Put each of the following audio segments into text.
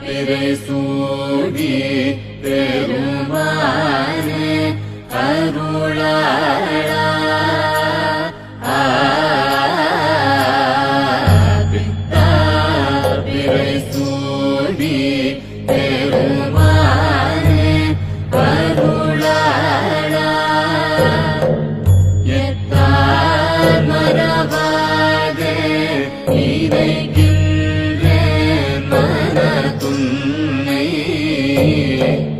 பிறை சூடி பெருமானே அருளாளா ஆ, பித்தா பிறை சூடி பெருமானே அருளாளா எத்தார் மறவாதே இறைகின்றேன் எத்தார்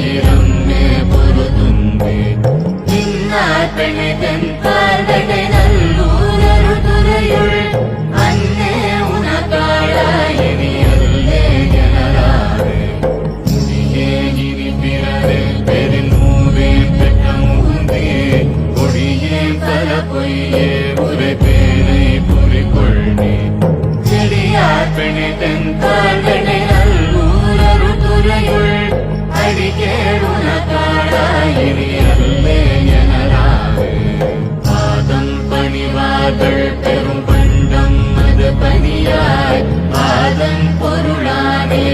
மனிதானே வைரம்மே பொருதுந்தே இன்னார் பெணிதன் பார்வடை நல்லூர் அருள்துறையுள் அன்னே உனக்காளாயினி அல்லே ஜனராவே முடியே இனி பிறவே பெருநூவே பெற்ற மூந்தே கொடியே பல பொய்யே உரை பேனை புரிகொள்ளே அது பணியாய் பொருளானே